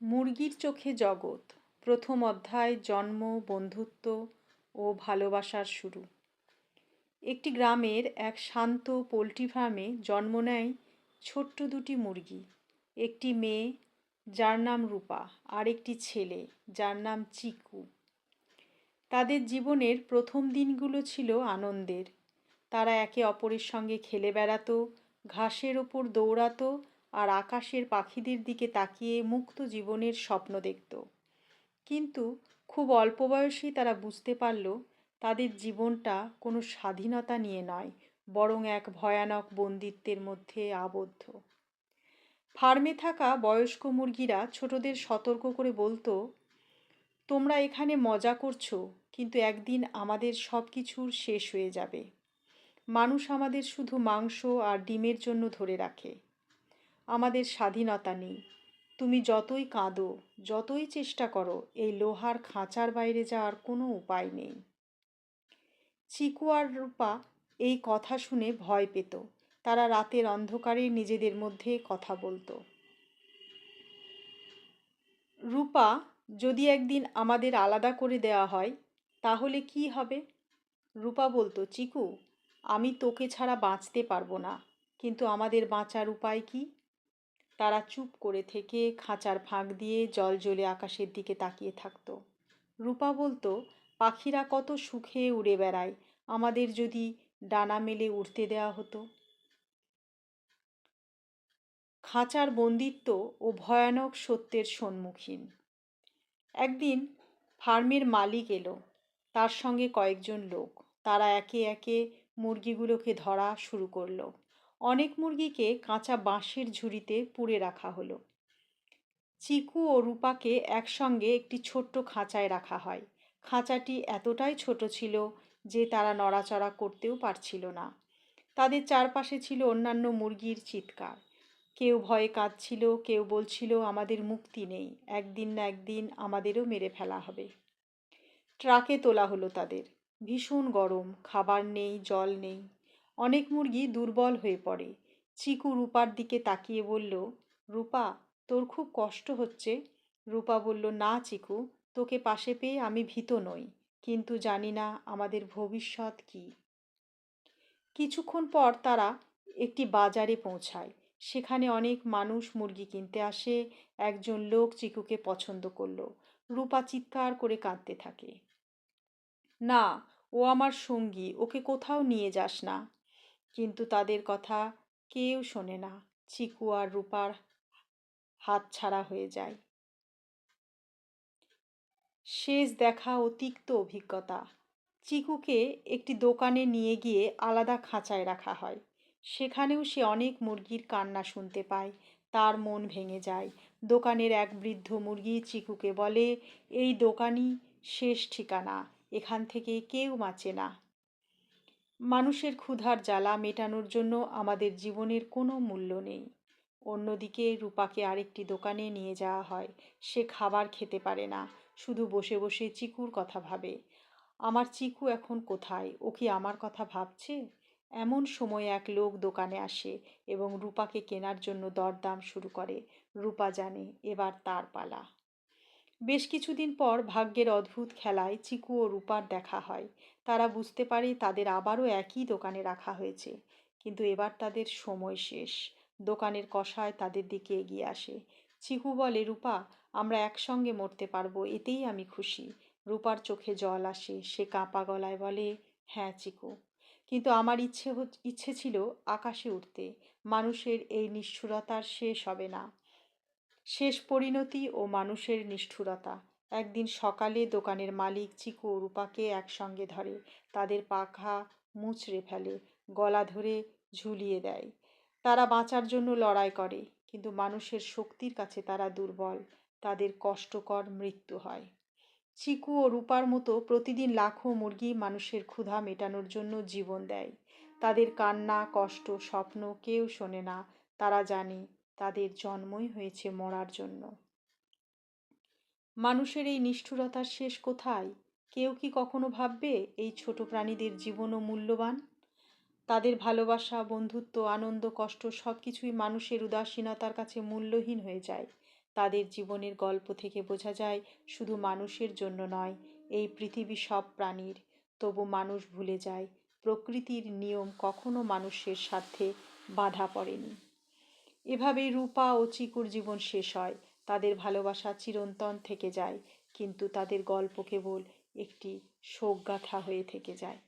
মুরগির চোখে জগৎ, প্রথম অধ্যায়, জন্ম, বন্ধুত্ব ও ভালোবাসার শুরু। একটি গ্রামের এক শান্ত পোলট্রি ফার্মে জন্ম নেয় ছোট্ট দুটি মুরগি, একটি মেয়ে যার নাম রূপা আর একটি ছেলে যার নাম চিকু। তাদের জীবনের প্রথম দিনগুলো ছিল আনন্দের। তারা একে অপরের সঙ্গে খেলে বেড়াতো, ঘাসের ওপর দৌড়াতো আর আকাশের পাখিদের দিকে তাকিয়ে মুক্ত জীবনের স্বপ্ন দেখত। কিন্তু খুব অল্প বয়সেই তারা বুঝতে পারল, তাদের জীবনটা কোনো স্বাধীনতা নিয়ে নয়, বরং এক ভয়ানক বন্দিত্বের মধ্যে আবদ্ধ। ফার্মে থাকা বয়স্ক মুরগিরা ছোটদের সতর্ক করে বলতো, তোমরা এখানে মজা করছ, কিন্তু একদিন আমাদের সব কিছুর শেষ হয়ে যাবে। মানুষ আমাদের শুধু মাংস আর ডিমের জন্য ধরে রাখে। আমাদের স্বাধীনতা নেই। তুমি যতই কাঁদো, যতই চেষ্টা করো, এই লোহার খাঁচার বাইরে যাওয়ার কোনো উপায় নেই। চিকু আর রূপা এই কথা শুনে ভয় পেত। তারা রাতের অন্ধকারে নিজেদের মধ্যে কথা বলতো। রূপা, যদি একদিন আমাদের আলাদা করে দেওয়া হয়, তাহলে কি হবে? রূপা বলতো, চিকু, আমি তোকে ছাড়া বাঁচতে পারব না। কিন্তু আমাদের বাঁচার উপায় কি? তারা চুপ করে থেকে খাঁচার ফাঁক দিয়ে জল জ্বলে আকাশের দিকে তাকিয়ে থাকত। রূপা বলতো, পাখিরা কত সুখে উড়ে বেড়ায়, আমাদের যদি ডানা মেলে উড়তে দেওয়া হতো। খাঁচার বন্দিত্ব ও ভয়ানক সত্যের সম্মুখীন। একদিন ফার্মের মালিক এলো, তার সঙ্গে কয়েকজন লোক। তারা একে একে মুরগিগুলোকে ধরা শুরু করল। অনেক মুরগিকে কাঁচা বাঁশের ঝুড়িতে পুড়ে রাখা হলো। চিকু ও রূপাকে একসঙ্গে একটি ছোট্ট খাঁচায় রাখা হয়। খাঁচাটি এতটাই ছোট ছিল যে তারা নড়াচড়া করতেও পারছিল না। তাদের চারপাশে ছিল অন্যান্য মুরগির চিৎকার। কেউ ভয়ে কাঁদছিল, কেউ বলছিল, আমাদের মুক্তি নেই, একদিন না একদিন আমাদেরও মেরে ফেলা হবে। ট্রাকে তোলা হলো তাদের। ভীষণ গরম, খাবার নেই, জল নেই। অনেক মুরগি দুর্বল হয়ে পড়ে। চিকু রূপার দিকে তাকিয়ে বলল, রূপা, তোর খুব কষ্ট হচ্ছে। রূপা বলল, না চিকু, তোকে পাশে পেয়ে আমি ভীত নই, কিন্তু জানি না আমাদের ভবিষ্যৎ কি। কিছুক্ষণ পর তারা একটি বাজারে পৌঁছায়। সেখানে অনেক মানুষ মুরগি কিনতে আসে, একজন লোক চিকুকে পছন্দ করল। রূপা চিৎকার করে কাঁদতে থাকে। না, ও আমার সঙ্গী, ওকে কোথাও নিয়ে যাস না। কিন্তু তাদের কথা কেউ শোনে না। চিকু আর রূপার হাত ছাড়া হয়ে যায়। শেষ দেখা ও তিক্ত অভিজ্ঞতা। চিকুকে একটি দোকানে নিয়ে গিয়ে আলাদা খাঁচায় রাখা হয়। সেখানেও সে অনেক মুরগির কান্না শুনতে পায়। তার মন ভেঙে যায়। দোকানের এক বৃদ্ধ মুরগি চিকুকে বলে, এই দোকানই শেষ ঠিকানা। এখান থেকে কেউ বাঁচে না। মানুষের ক্ষুধার জ্বালা মেটানোর জন্য আমাদের জীবনের কোনো মূল্য নেই। অন্যদিকে রূপাকে আরেকটি দোকানে নিয়ে যাওয়া হয়। সে খাবার খেতে পারে না, শুধু বসে বসে চিকুর কথা ভাবে। আমার চিকু এখন কোথায়? ও কি আমার কথা ভাবছে? এমন সময় এক লোক দোকানে আসে এবং রূপাকে কেনার জন্য দরদাম শুরু করে। রূপা জানে, এবার তার পালা। বেশ কিছুদিন পর ভাগ্যের অদ্ভুত খেলায় চিকু ও রূপার দেখা হয়। তারা বুঝতে পারে তাদের আবারও একই দোকানে রাখা হয়েছে। কিন্তু এবার তাদের সময় শেষ। দোকানের কষায় তাদের দিকে এগিয়ে আসে। চিকু বলে, রূপা, আমরা একসঙ্গে মরতে পারব, এতেই আমি খুশি। রূপার চোখে জল আসে। সে কাঁপা গলায় বলে হ্যাঁ চিকু। কিন্তু আমার ইচ্ছে ইচ্ছে ছিল আকাশে উঠতে মানুষের এই নিষ্ঠুরতার শেষ হবে না। শেষ পরিণতি ও মানুষের নিষ্ঠুরতা। একদিন সকালে দোকানের মালিক চিকু ও রূপাকে একসঙ্গে ধরে, তাদের পাখা মুচড়ে ফেলে, গলা ধরে ঝুলিয়ে দেয়। তারা বাঁচার জন্য লড়াই করে, কিন্তু মানুষের শক্তির কাছে তারা দুর্বল, তাদের কষ্টকর মৃত্যু হয়। চিকু ও রূপার মতো প্রতিদিন লাখো মুরগি মানুষের ক্ষুধা মেটানোর জন্য জীবন দেয়। তাদের কান্না, কষ্ট, স্বপ্ন কেউ শোনে না, তারা জানে তাদের জন্মই হয়েছে মরার জন্য। মানুষের এই নিষ্ঠুরতার শেষ কোথায়? কেউ কি কখনো ভাববে এই ছোট প্রাণীদের জীবনও মূল্যবান? তাদের ভালোবাসা, বন্ধুত্ব, আনন্দ, কষ্ট সব কিছুই মানুষের উদাসীনতার কাছে মূল্যহীন হয়ে যায়। তাদের জীবনের গল্প থেকে বোঝা যায় শুধু মানুষের জন্য নয়, এই পৃথিবী সব প্রাণীর। তবু মানুষ ভুলে যায়, প্রকৃতির নিয়ম কখনো মানুষের স্বার্থে বাধা পড়েনি। এভাবেই রূপা ও চিকুর জীবন শেষ হয়। তাদের ভালোবাসা চিরন্তন থেকে যায়, কিন্তু তাদের গল্প কেবল একটি শোকগাথা হয়ে থেকে যায়।